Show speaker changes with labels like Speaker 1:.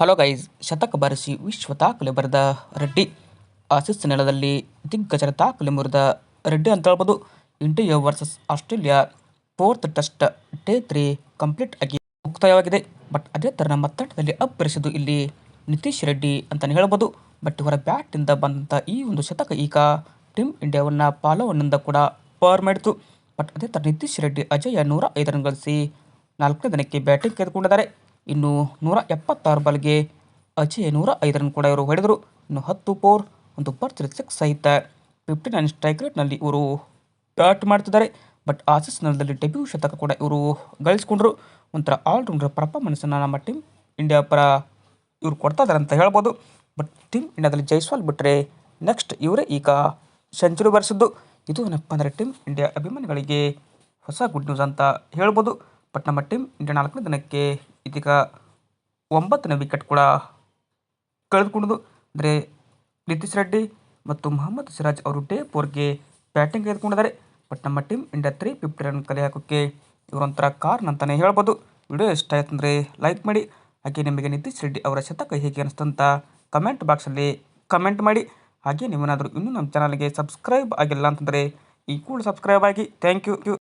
Speaker 1: Hello guys, ಶತಕ ಬಾರಿಸಿ ವಿಶ್ವ ದಾಖಲೆ ಬರೆದ ರೆಡ್ಡಿ. ಆಸೀಸ್ ನೆಲದಲ್ಲಿ ದಿಗ್ಗಜರ ದಾಖಲೆ ಮುರಿದ ರೆಡ್ಡಿ ಅಂತ ಹೇಳ್ಬೋದು. India versus Australia fourth test day three complete ಆಗಿ ಮುಕ್ತಾಯವಾಗಿದೆ. ಬಟ್ ಅದೇ ಥರ ನಮ್ಮ ತಂಡದಲ್ಲಿ ಅಬ್ಬರಿಸಿದ್ದು ಇಲ್ಲಿ ನಿತೀಶ್ ರೆಡ್ಡಿ ಅಂತಲೇ ಹೇಳ್ಬೋದು. ಬಟ್ ಇವರ ಬ್ಯಾಟಿಂದ ಬಂದಂಥ ಈ ಒಂದು ಶತಕ ಈಗ ಟೀಮ್ ಇಂಡಿಯಾವನ್ನು ಪಾಲವನ್ನಿಂದ ಕೂಡ ಪವರ್ ಮಾಡಿತು ಬಟ್ ಅದೇ ಥರ ನಿತೀಶ್ ರೆಡ್ಡಿ ಅಜಯ ನೂರ ಐದು ರನ್ ಗಳಿಸಿ ನಾಲ್ಕನೇ ದಿನಕ್ಕೆ ಬ್ಯಾಟಿಂಗ್ ತೆಗೆದುಕೊಂಡಿದ್ದಾರೆ ಇನ್ನು ನೂರ ಎಪ್ಪತ್ತಾರು ಬಾಲ್ಗೆ ಅಜಯ್ ನೂರ ಐದು ರನ್ ಕೂಡ ಇವರು ಹೊಡೆದರು. ಇನ್ನು ಹತ್ತು ಫೋರ್ ಒಂದು ಭರ್ಜರಿ ಸಿಕ್ಸ್ ಸಹಿತ ಫಿಫ್ಟಿ ನೈನ್ ಸ್ಟ್ರೈಕ್ ರೇಟ್ನಲ್ಲಿ ಇವರು ಬ್ಯಾಟ್ ಮಾಡ್ತಿದ್ದಾರೆ. ಬಟ್ ಆಸೀಸ್ ನೆಲದಲ್ಲಿ ಡೆಬ್ಯೂ ಶತಕ ಕೂಡ ಇವರು ಗಳಿಸ್ಕೊಂಡ್ರು. ಒಂಥರ ಆಲ್ರೌಂಡರ್ ಪರ್ಫಾರ್ಮೆನ್ಸನ್ನು ನಮ್ಮ ಟೀಮ್ ಇಂಡಿಯಾ ಪರ ಇವರು ಕೊಡ್ತಾ ಇದ್ದಾರೆ ಅಂತ ಹೇಳ್ಬೋದು. ಬಟ್ ಟೀಮ್ ಇಂಡಿಯಾದಲ್ಲಿ ಜೈಸ್ವಾಲ್ ಬಿಟ್ಟರೆ ನೆಕ್ಸ್ಟ್ ಇವರೇ ಈಗ ಸೆಂಚುರಿ ಬರೆಸಿದ್ದು. ಇದು ಏನಪ್ಪ ಅಂದರೆ ಟೀಮ್ ಇಂಡಿಯಾ ಅಭಿಮಾನಿಗಳಿಗೆ ಹೊಸ ಗುಡ್ ನ್ಯೂಸ್ ಅಂತ ಹೇಳ್ಬೋದು. ಬಟ್ ನಮ್ಮ ಟೀಮ್ ಇಂಡಿಯಾ ನಾಲ್ಕನೇ ದಿನಕ್ಕೆ ಇದೀಗ ಒಂಬತ್ತನೇ ವಿಕೆಟ್ ಕೂಡ ಕಳೆದುಕೊಂಡು ಅಂದರೆ ನಿತೀಶ್ ರೆಡ್ಡಿ ಮತ್ತು ಮೊಹಮ್ಮದ್ ಸಿರಾಜ್ ಅವರು ಡೇ ಫೋರ್ಗೆ ಬ್ಯಾಟಿಂಗ್ ತೆಗೆದುಕೊಂಡಿದ್ದಾರೆ ಬಟ್ ನಮ್ಮ team India three fifty run ಕಲೆ ಹಾಕೋಕ್ಕೆ ಇವರೊಂಥರ ಕಾರಣ ಅಂತಲೇ ಹೇಳ್ಬೋದು. ವಿಡಿಯೋ ಇಷ್ಟ ಆಯ್ತು ಅಂದರೆ ಲೈಕ್ ಮಾಡಿ. ಹಾಗೆ ನಿಮಗೆ ನಿತೀಶ್ ರೆಡ್ಡಿ ಅವರ ಶತಕ ಹೇಗೆ ಅನಿಸ್ತಂತ ಕಮೆಂಟ್ ಬಾಕ್ಸಲ್ಲಿ ಕಮೆಂಟ್ ಮಾಡಿ. ಹಾಗೆ ನೀವೇನಾದರೂ ಇನ್ನೂ ನಮ್ಮ ಚಾನಲ್ಗೆ ಸಬ್ಸ್ಕ್ರೈಬ್ ಆಗಿಲ್ಲ ಅಂತಂದರೆ ಈ ಕೂಡ ಸಬ್ಸ್ಕ್ರೈಬ್ ಆಗಿ. Thank you